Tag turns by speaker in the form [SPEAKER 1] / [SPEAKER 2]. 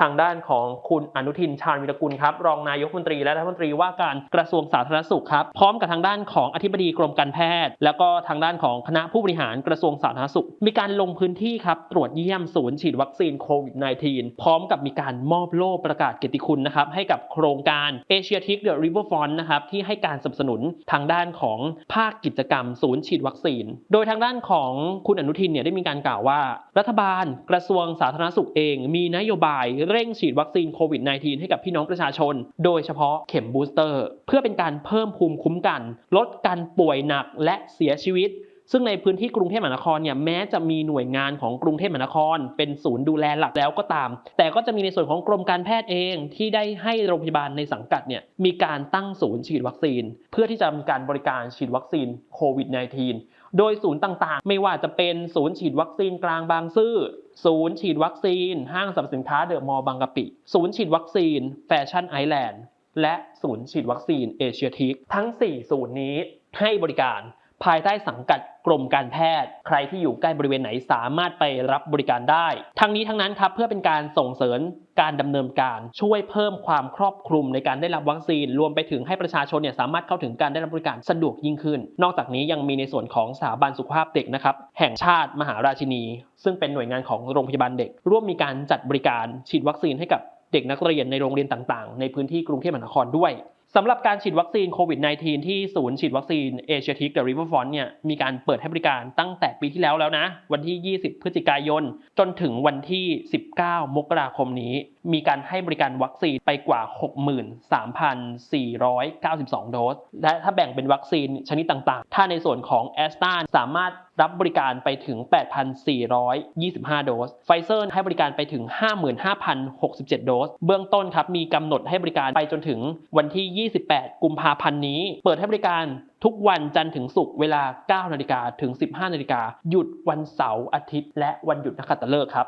[SPEAKER 1] ทางด้านของคุณอนุทินชาญวิรกุลครับรองนายกมนตรีและรัฐมนตรีว่าการกระทรวงสาธารณสุขครับพร้อมกับทางด้านของอธิบดีกรมการแพทย์ แล้วก็ทางด้านของคณะผู้บริหารกระทรวงสาธารณสุข มีการลงพื้นที่ครับตรวจเยี่ยมศูนย์ฉีดวัคซีนโควิด -19 พร้อมกับมีการมอบโล่ประกาศเกียรติคุณนะครับให้กับโครงการ Asia t i c The River Front นะครับที่ให้การสนับสนุนทางด้านของภาคกิจกรรม ศูนย์ฉีดวัคซีน โดยทางด้านของคุณอนุทินเนี่ยได้มีการกล่าวว่า รัฐบาลกระทรวงสาธารณสุขเอง มีนโยบายเร่งฉีดวัคซีนโควิด -19 ให้กับพี่น้องประชาชน โดยเฉพาะเข็มบูสเตอร์ เพื่อเป็นการเพิ่มภูมิคุ้มกัน ลดการป่วยหนักและเสียชีวิต ซึ่งในพื้นที่กรุงเทพมหานครเนี่ยแม้จะมีหน่วยงานของกรุงเทพมหานคร เป็นศูนย์ดูแลหลักแล้วก็ตาม แต่ก็จะมีในส่วนของกรมการแพทย์เองที่ได้ให้โรงพยาบาลในสังกัดเนี่ยมีการตั้งศูนย์ฉีดวัคซีน เพื่อที่จะมีการบริการฉีดวัคซีนโควิด -19 โดยศูนย์ต่างๆ ไม่ว่าจะเป็นศูนย์ฉีดวัคซีนกลางบางซื่อศูนย์ฉีดวัคซีน ห้างสรรพสินค้าเดอะมอลล์บางกะปิ ศูนย์ฉีดวัคซีน แฟชั่นไอแลนด์และศูนย์ฉีดวัคซีนเอเชียทิกทั้ง 4 ศูนย์นี้ให้บริการ ภายใต้สังกัดกรมการแพทย์ ใครที่อยู่ใกล้บริเวณไหนสามารถไปรับบริการได้ ทั้งนี้ทั้งนั้นครับเพื่อเป็นการส่งเสริมการดำเนินการช่วยเพิ่มความครอบคลุมในการได้รับวัคซีน รวมไปถึงให้ประชาชนเนี่ยสามารถเข้าถึงการได้รับบริการสะดวกยิ่งขึ้น นอกจากนี้ยังมีในส่วนของสถาบันสุขภาพเด็กนะครับแห่งชาติมหาราชินี ซึ่งเป็นหน่วยงานของโรงพยาบาลเด็ก ร่วมมีการจัดบริการฉีดวัคซีนให้กับเด็กนักเรียนในโรงเรียนต่างๆ ในพื้นที่กรุงเทพมหานครด้วย สำหรับการฉีดวัคซีนโควิด -19 ที่ศูนย์ฉีดวัคซีนเอเชียทิกเดอะริเวอร์ฟอนเนี่ยมีการเปิดให้บริการตั้งแต่ปีที่แล้วแล้วนะ วันที่ 20 พฤศจิกายน จนถึงวันที่ 19 มกราคมนี้ มีการให้บริการวัคซีนไปกว่า 63,492 โดส และถ้าแบ่งเป็นวัคซีนชนิดต่างๆ ถ้าในส่วนของแอสตราสามารถรับบริการไปถึง 8,425 โดส ไฟเซอร์ให้บริการไปถึง 55,067 โดส เบื้องต้นครับมีกำหนดให้บริการไปจนถึงวันที่ที่ 28 กุมภาพันธ์นี้ เปิดให้บริการทุกวันจันทร์ถึงศุกร์เวลา 9 นาฬิกาถึง 15 นาฬิกา หยุดวันเสาร์อาทิตย์ และวันหยุดนักขัตฤกษ์ครับ